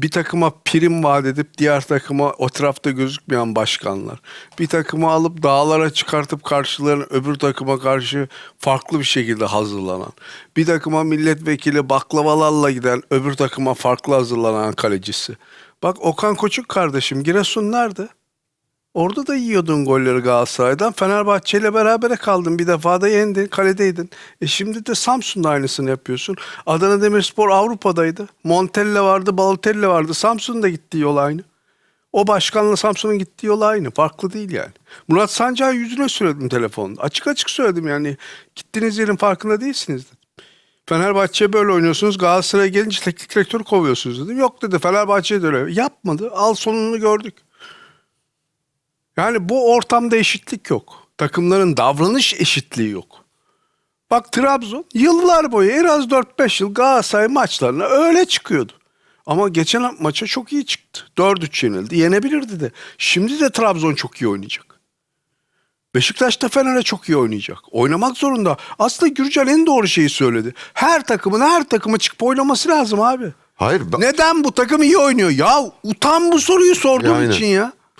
Bir takıma prim vaat edip diğer takıma o tarafta gözükmeyen başkanlar. Bir takımı alıp dağlara çıkartıp karşılarına öbür takıma karşı farklı bir şekilde hazırlanan. Bir takıma milletvekili baklavalarla giden öbür takıma farklı hazırlanan kalecisi. Bak Okan Koçuk kardeşim Giresun nerede? Orada da yiyordun golleri Galatasaray'dan. Fenerbahçe ile berabere kaldın. Bir defa da yendin. Kaledeydin. E şimdi de Samsun'da aynısını yapıyorsun. Adana Demirspor Avrupa'daydı. Montella vardı, Balotelli vardı. Samsun'da gittiği yol aynı. O başkanla Samsun'un gittiği yol aynı. Farklı değil yani. Murat Sancak'ın yüzüne söyledim telefonda. Açık açık söyledim yani. Gittiğiniz yerin farkında değilsiniz dedim. Fenerbahçe böyle oynuyorsunuz. Galatasaray'a gelince teknik direktör kovuyorsunuz dedim. Yok dedi Fenerbahçe de öyle. Yapmadı. Al sonunu gördük. Yani bu ortamda eşitlik yok. Takımların davranış eşitliği yok. Bak Trabzon yıllar boyu en az 4-5 yıl Galatasaray maçlarına öyle çıkıyordu. Ama geçen maça çok iyi çıktı. 4-3 yenildi. Yenebilirdi de. Şimdi de Trabzon çok iyi oynayacak. Beşiktaş da Fener'e çok iyi oynayacak. Oynamak zorunda. Aslında Gürcan en doğru şeyi söyledi. Her takımın her takımı çıkıp oynaması lazım abi. Hayır. ben- Neden bu takım iyi oynuyor? Ya utan bu soruyu sorduğun Aynen. için ya.